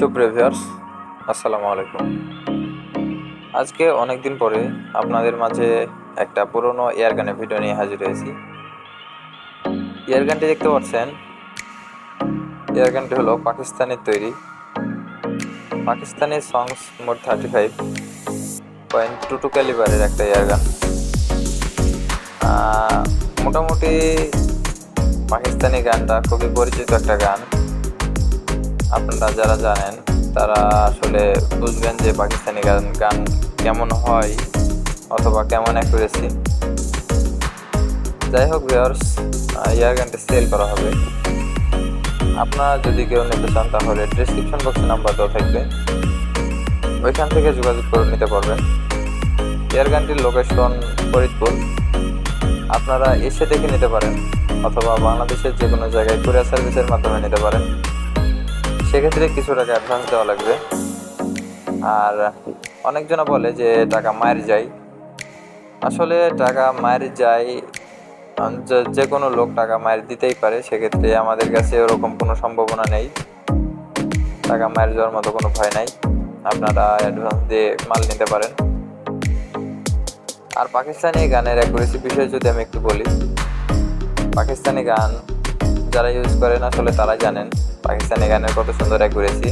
সুপ্রিয় আসসালামু আলাইকুম। আজকে অনেক দিন পরে আপনাদের মাঝে একটা পুরনো এয়ার গানের ভিডিও নিয়ে হাজির হয়েছি। এয়ার গানটি দেখতে পাচ্ছেন? এয়ার গানটি হলো পাকিস্তানের তৈরি। পাকিস্তানের সংস মোট thirty five point two two ক্যালিবারের একটা এয়ার গান। মোটামুটি পাকিস্তানি গানটা খুবই পরিচিত একটা গান। আপনারা যারা জানেন, তারা আসলে বুঝবেন যে পাকিস্তানি গান গান কেমন হয় অথবা কেমন অ্যাকুরেসি যাই হোক ভিওর্স ইয়ার গানটি সেল করা হবে। আপনারা যদি কেউ নিতে চান, তাহলে ডিসক্রিপশন বক্সে নাম্বার দেওয়া থাকবে। ওইখান থেকে যোগাযোগ করে নিতে পারবেন। এয়ার গানটির লোকেশন ফরিদপুর। আপনারা এসে দেখে নিতে পারেন, অথবা বাংলাদেশের যে কোনো জায়গায় কুরিয়ার সার্ভিসের মাধ্যমে নিতে পারেন। সেক্ষেত্রে কিছু টাকা অ্যাডভান্স দেওয়া লাগবে। আর অনেকজনা বলে যে টাকা মায়ের যায়। আসলে টাকা মায়ের যায় যে- কোনো লোক টাকা মায়ের দিতেই পারে, সেক্ষেত্রে আমাদের কাছে ওরকম কোনো সম্ভাবনা নেই। টাকা মায়ের যাওয়ার মতো কোনো ভয় নাই। আপনারা অ্যাডভান্স দিয়ে মাল নিতে পারেন। আর পাকিস্তানি গানের অ্যাকুরেসি বিষয়ে যদি আমি একটু বলি, পাকিস্তানি গান যারা ইউজ করেন আসলে তারা জানেন। পাকিস্তানি গানের কত সুন্দর অ্যাকুরেসি